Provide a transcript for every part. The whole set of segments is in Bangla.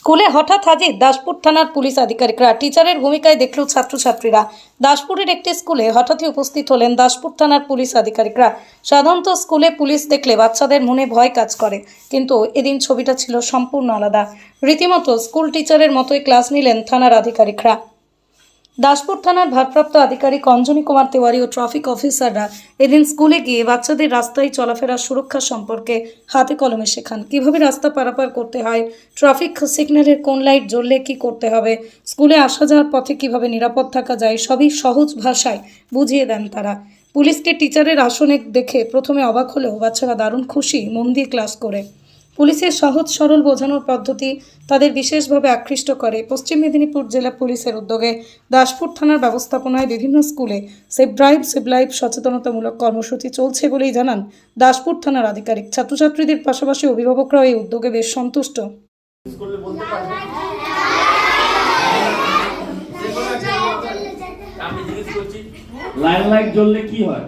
স্কুলে হঠাৎ হাজির দাসপুর থানার পুলিশ আধিকারিকরা। টিচারের ভূমিকায় দেখল ছাত্রছাত্রীরা। দাসপুরের একটি স্কুলে হঠাৎই উপস্থিত হলেন দাসপুর থানার পুলিশ আধিকারিকরা। সাধারণত স্কুলে পুলিশ দেখলে বাচ্চাদের মনে ভয় কাজ করে, কিন্তু এদিন ছবিটা ছিল সম্পূর্ণ আলাদা। রীতিমতো স্কুল টিচারের মতোই ক্লাস নিলেন থানার আধিকারিকরা। দাসপুর থানার ভারপ্রাপ্ত আধিকারিক অঞ্জনী কুমার তেওয়ারি ও ট্রাফিক অফিসাররা এদিন স্কুলে গিয়ে বাচ্চাদের রাস্তায় চলাফেরা সুরক্ষা সম্পর্কে হাতে কলমে শেখান। কীভাবে রাস্তা পারাপার করতে হয়, ট্রাফিক সিগন্যালের কোন লাইট জ্বললে কি করতে হবে, স্কুলে আসা যাওয়ার পথে কীভাবে নিরাপদ থাকা যায়, সবই সহজ ভাষায় বুঝিয়ে দেন তারা। পুলিশকে টিচারের আসনে দেখে প্রথমে অবাক হলেও বাচ্চারা দারুণ খুশি, মন দিয়ে ক্লাস করে। পুলিশের সহজ সরল বোঝানোর পদ্ধতি তাদের বিশেষভাবে আকৃষ্ট করে। পশ্চিম মেদিনীপুর জেলা পুলিশের উদ্যোগে দাসপুর থানার ব্যবস্থাপনায় বিভিন্ন স্কুলে সেভ ড্রাইভ, সেভ লাইফ সচেতনতামূলক কর্মসূচি চলছে বলেই জানান দাসপুর থানার আধিকারিক। ছাত্রছাত্রীদের পাশাপাশি অভিভাবকরাও এই উদ্যোগে বেশ সন্তুষ্ট। লাইট জ্বললে কি হয়?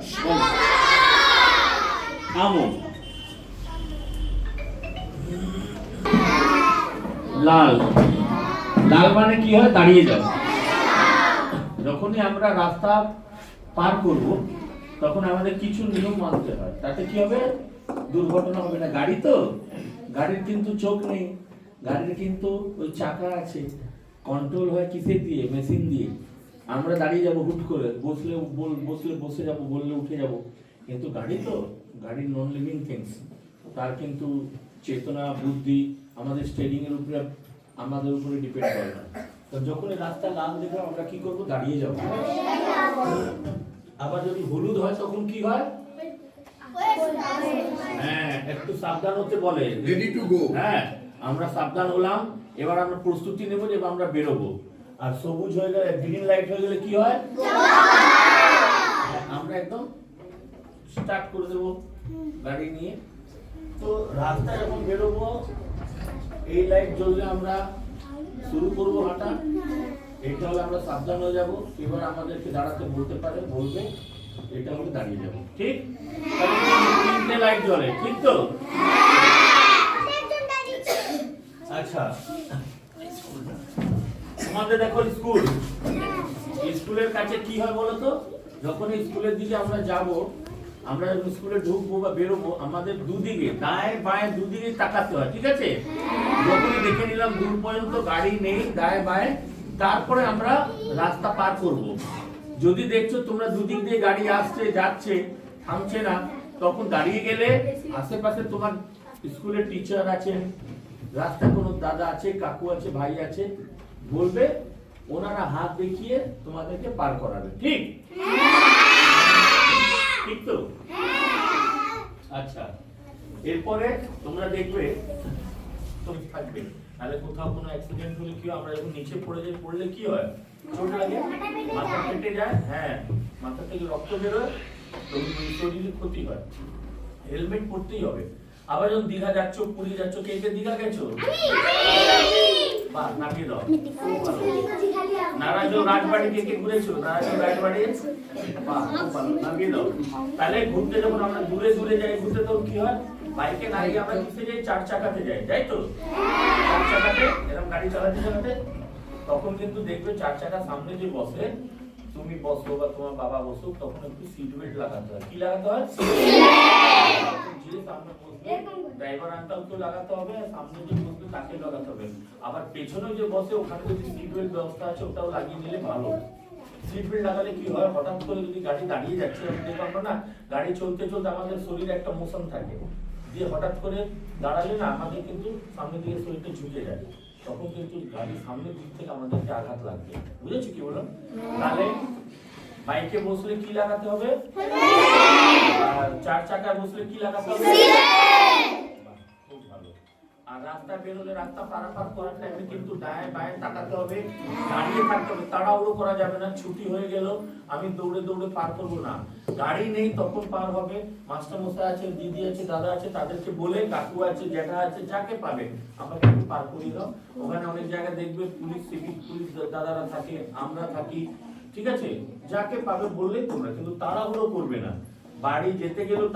লাল। লাল মানে কি হয়? দাঁড়িয়ে যাও। যখনই আমরা রাস্তা পার করব, তখন আমাদের কিছু নিয়ম মানতে হয়। তাতে কি হবে? দুর্ঘটনা হবে না। গাড়ি তো? গাড়ির কিন্তু চোখ নেই। গাড়ির কিন্তু ওই চাকা আছে। কন্ট্রোল হয় কিসে দিয়ে? মেশিন দিয়ে। আমরা দাঁড়িয়ে যাব হুট করে। বসলে বসলে বসে যাব, বললে উঠে যাব। কিন্তু গাড়ি তো? গাড়ির নন লিভিং থিংস তার কিন্তু চেতনা বুদ্ধি আমাদের স্টেডিং এর উপরে আমাদের উপরে ডিপেন্ড করে না। তো যখন রাস্তা লাল দেখবে আমরা কি করব? দাঁড়িয়ে যাব। আবার যদি হলুদ হয় তখন কি হয়? হ্যাঁ একটু সাবধান হতে বলে। রেডি টু গো হ্যাঁ আমরা সাবধান হলাম এবার আমরা প্রস্তুতি নেব যে এবার আমরা বেরোবো। আর সবুজ হয়ে গেলে গ্রিন লাইট হয়ে গেলে কি হয়? হ্যাঁ, আমরা একদম স্টার্ট করে দেবো গাড়ি নিয়ে। তো রাস্তায় যখন বেরোবো। এই লাইট জ্বললে আমরা শুরু করব হাঁটা। এটা হলে আমরা সাবধান হয়ে যাব। এবার আমাদেরকে দাঁড়াতে বলতে পারে, বলবে, এটা হলে দাঁড়িয়ে যাব। ঠিক? তিনটে লাইট জ্বলে, ঠিক তো? আচ্ছা। তোমাদের দেখো স্কুল স্কুলের কাছে কি হয় বলো তো? যখন স্কুলের দিকে আমরা যাব আমরা যখন স্কুলে ঢুকবো বা বেরোবো আমাদের দুদিকে দায়ে বায়ে দুদিকে তাকাতে হয় ঠিক আছে? যখনই দেখে নিলাম দূর পর্যন্ত গাড়ি নেই দায়ে বায়ে তারপরে আমরা রাস্তা পার করব। যদি দেখছ তোমরা দুদিক দিয়ে গাড়ি আসছে যাচ্ছে থামছে না তখন দাঁড়িয়ে গেলে আশেপাশে তোমার স্কুলের টিচার আছেন রাস্তায় কোনো দাদা আছে কাকু আছে ভাই আছে বলবে ওনারা হাত দেখিয়ে তোমাদেরকে পার করাবে ঠিক? ঠিক তো? আচ্ছা এরপরে তোমরা দেখবে তুমি থাকবে। তাহলে কোথাও কোনো অ্যাক্সিডেন্ট হলে কি হয়? আমরা যখন নিচে পড়ে যাই, পড়লে কি হয়? চোট লাগে? মাথা ফেটে যায়? হ্যাঁ মাথা থেকে রক্ত বেরোয় শরীরে ক্ষতি হয়। হেলমেট পরতেই হবে। আবার যখন দীঘা যাচ্ছ, পুরী যাচ্ছ, কে কে দীঘা গেছো? বাহ নামিয়ে দাও। নারায়ণ রাজবাড়ি কে কে ঘুরেছো? নারায়ণ রাজবাড়ি? বাহ খুব ভালো। নামিয়ে দাও। তাহলে ঘুরতে যখন আমরা দূরে দূরে যাই ঘুরতে তখন কি হয়? বাইকে না গিয়ে আমরা কিসে যাই চার চাকাতে যাই তাই তো? চার চাকাতে এরকম গাড়ি চালাতে চালাতে তখন কিন্তু দেখবে চার চাকা সামনে যে বসে তুমি বসো বা তোমার বাবা বসো তখন একটু সিট বেল্ট লাগাতে হয়। কি লাগাতে হয়? যে সামনে বসবে ড্রাইভার আঙ্কালকেও লাগাতে হবে সামনে যে বসবে তাকে লাগাতে আবার পেছনে যে বসে ওখানে যদি সিট বেল্ট ব্যবস্থা আছে ওটাও লাগিয়ে নিলে ভালো। সিট বেল্ট লাগালে কি হয়? হঠাৎ করে যদি গাড়ি দাঁড়িয়ে যাচ্ছে আমি দেখলাম না গাড়ি চলতে চলতে আমাদের শরীরে একটা মোশন থাকে। দিয়ে হঠাৎ করে দাঁড়ালে না আমাদের কিন্তু সামনের দিকে শরীরটা ঝুঁকে যায় তখন কিন্তু গাড়ির সামনের দিক থেকে আমাদেরকে আঘাত লাগবে। বুঝেছ কি বললাম? তাহলে বাইকে বসলে কি লাগাতে হবে? আর চার চাকায় বসলে কি লাগাতে হবে? আর রাস্তা বেরোলে রাস্তা পারাপার করার টাইমে কিন্তু বায়ে তাকাতে হবে, দাঁড়িয়ে থাকতে হবে। তাড়াহুড়ো করা যাবে না, ছুটি হয়ে গেল, আমি দৌড়ে দৌড়ে পার করব না। গাড়ি নেই, তখন পার হবে। আছে, দিদি আছে, দাদা আছে, তাদেরকে বলে, কাকু আছে, জ্যাঠা আছে, যাকে পাবে, আমাকে পার করিয়ে দাও। ওখানে অনেক জায়গায় দেখবে, পুলিশ, সিভিক পুলিশ, দাদারা থাকে, আমরা থাকি। ঠিক আছে? যাকে পাবে বললেই তোমরা, কিন্তু তাড়াহুড়ো করবে না। বাড়ি যেতে গেলেও